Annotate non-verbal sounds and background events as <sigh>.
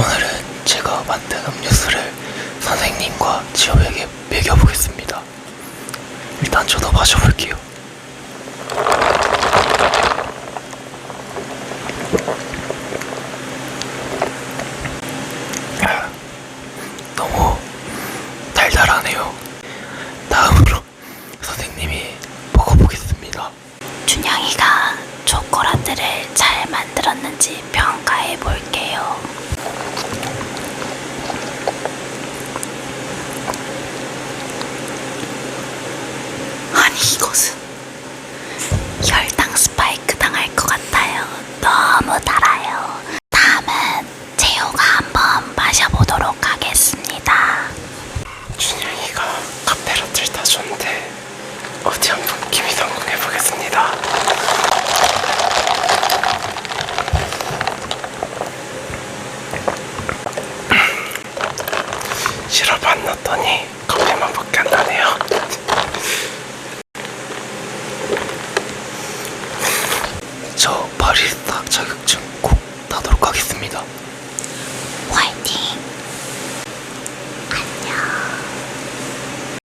오늘은 제가 만든 음료수를 선생님과 지호에게 먹여보겠습니다. 일단 저도 마셔볼게요. 아, 너무 달달하네요. 다음으로 선생님이 먹어보겠습니다. 준영이가 초코라떼를 잘 만들었는지 평가해 볼게요. 아니 이것은 혈당 스파이크 당할 것 같아요. 너무 달아요. 다음은 재호가 한번 마셔보도록 하겠습니다. 준영이가 카페라떼를 따줬는데 어디 한번 기미 성공해보겠습니다. <clears throat> 시럽 안 넣었더니 커피만 밖에 안 나네요. <laughs> 저 바리스타 자격증 꼭 따도록 하겠습니다.